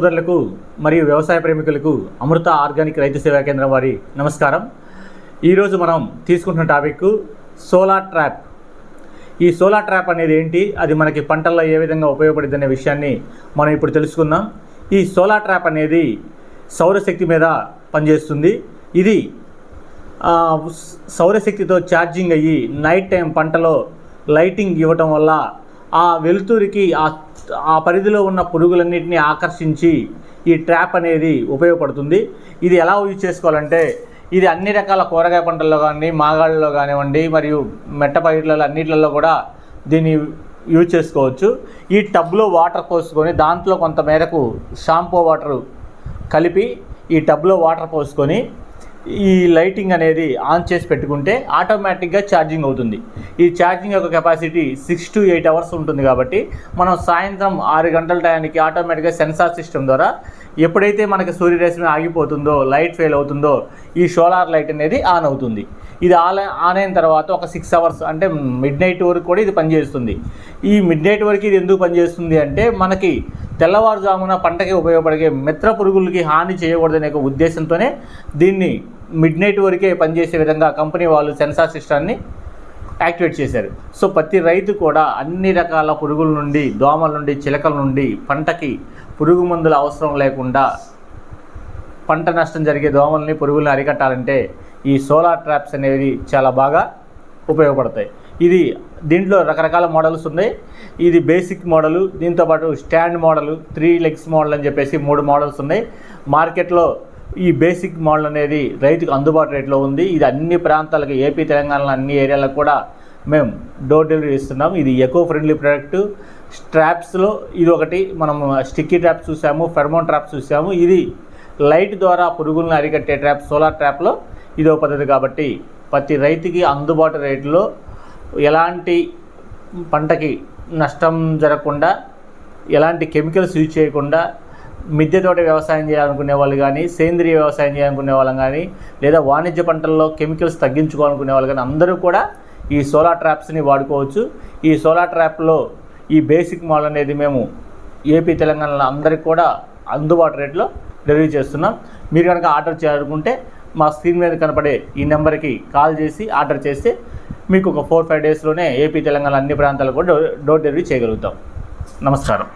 సోదరులకు మరియు వ్యవసాయ ప్రేమికులకు అమృత ఆర్గానిక్ రైతు సేవా కేంద్రం వారి నమస్కారం. ఈరోజు మనం తీసుకుంటున్న టాపిక్ సోలార్ ట్రాప్. ఈ సోలార్ ట్రాప్ అనేది ఏంటి? అది మనకి పంటల్లో ఏ విధంగా ఉపయోగపడింది అనే విషయాన్ని మనం ఇప్పుడు తెలుసుకుందాం. ఈ సోలార్ ట్రాప్ అనేది సౌరశక్తి మీద పనిచేస్తుంది. ఇది సౌరశక్తితో ఛార్జింగ్ అయ్యి నైట్ టైం పంటలో లైటింగ్ ఇవ్వటం వల్ల ఆ వెలుతురికి ఆ ఆ పరిధిలో ఉన్న పురుగులన్నింటినీ ఆకర్షించి ఈ ట్రాప్ అనేది ఉపయోగపడుతుంది. ఇది ఎలా యూజ్ చేసుకోవాలంటే ఇది అన్ని రకాల కూరగాయ పంటల్లో కానీ మాగాళ్ళలో కానివ్వండి మరియు మెట్ట పైర్లలో అన్నిట్లలో కూడా దీన్ని యూజ్ చేసుకోవచ్చు. ఈ టబ్లో వాటర్ పోసుకొని దాంట్లో కొంత మేరకు షాంపూ వాటర్ కలిపి ఈ టబ్లో వాటర్ పోసుకొని ఈ లైటింగ్ అనేది ఆన్ చేసి పెట్టుకుంటే ఆటోమేటిక్గా ఛార్జింగ్ అవుతుంది. ఈ ఛార్జింగ్ యొక్క capacity six to eight hours ఉంటుంది కాబట్టి మనం సాయంత్రం ఆరు గంటల టయానికి ఆటోమేటిక్గా సెన్సార్ సిస్టమ్ ద్వారా ఎప్పుడైతే మనకి సూర్యరశ్మి ఆగిపోతుందో లైట్ ఫెయిల్ అవుతుందో ఈ సోలార్ లైట్ అనేది ఆన్ అవుతుంది. ఇది ఆన్ ఆన్ అయిన తర్వాత ఒక సిక్స్ అవర్స్ అంటే మిడ్ నైట్ వరకు కూడా ఇది పనిచేస్తుంది. ఈ మిడ్ నైట్ వరకు ఇది ఎందుకు పనిచేస్తుంది అంటే మనకి తెల్లవారుజామున పంటకి ఉపయోగపడే మిత్ర పురుగులకి హాని చేయకూడదనే ఒక ఉద్దేశంతోనే దీన్ని మిడ్ నైట్ వరకే పనిచేసే విధంగా కంపెనీ వాళ్ళు సెన్సార్ సిస్టాన్ని యాక్టివేట్ చేశారు. సో ప్రతి రైతు కూడా అన్ని రకాల పురుగుల నుండి దోమల నుండి చిలకల నుండి పంటకి పురుగు మందుల అవసరం లేకుండా పంట నష్టం జరిగే దోమల్ని పురుగుల్ని అరికట్టాలంటే ఈ సోలార్ ట్రాప్స్ అనేవి చాలా బాగా ఉపయోగపడతాయి. ఇది దీంట్లో రకరకాల మోడల్స్ ఉన్నాయి. ఇది బేసిక్ మోడలు దీంతోపాటు stand model three legs model అని చెప్పేసి మూడు మోడల్స్ ఉన్నాయి. మార్కెట్లో ఈ బేసిక్ మోడల్ అనేది రైతుకు అందుబాటు రేట్లో ఉంది. ఇది అన్ని ప్రాంతాలకు ఏపీ తెలంగాణలో అన్ని ఏరియాలకు కూడా మేము డోర్ డెలివరీ ఇస్తున్నాం. ఇది ఎకో ఫ్రెండ్లీ ప్రోడక్ట్. స్ట్రాప్స్లో ఇది ఒకటి మనం స్టిక్కీ ట్రాప్స్ చూసాము ఫెర్మోన్ ట్రాప్స్ చూసాము. ఇది లైట్ ద్వారా పురుగులను అరికట్టే ట్రాప్ సోలార్ ట్రాప్లో ఇదో పద్ధతి కాబట్టి ప్రతి రైతుకి అందుబాటు రేట్లో ఎలాంటి పంటకి నష్టం జరగకుండా ఎలాంటి కెమికల్స్ యూజ్ చేయకుండా మిద్దె తోట వ్యవసాయం చేయాలనుకునే వాళ్ళు కానీ సేంద్రియ వ్యవసాయం చేయాలనుకునే వాళ్ళం కానీ లేదా వాణిజ్య పంటల్లో కెమికల్స్ తగ్గించుకోవాలనుకునే వాళ్ళు కానీ అందరూ కూడా ఈ సోలార్ ట్రాప్స్ని వాడుకోవచ్చు. ఈ సోలార్ ట్రాప్లో ఈ బేసిక్ మోడల్ అనేది మేము ఏపీ తెలంగాణలో అందరికి కూడా అందుబాటు రేట్లో డెలివరీ చేస్తున్నాం. మీరు కనుక ఆర్డర్ చేయాలనుకుంటే మా స్క్రీన్ మీద కనపడే ఈ నెంబర్కి కాల్ చేసి ఆర్డర్ చేస్తే మీకు ఒక ఫోర్ ఫైవ్ డేస్లోనే ఏపీ తెలంగాణ అన్ని ప్రాంతాలకు కూడా డోర్ డోర్ డెలివరీ చేయగలుగుతాం. నమస్కారం.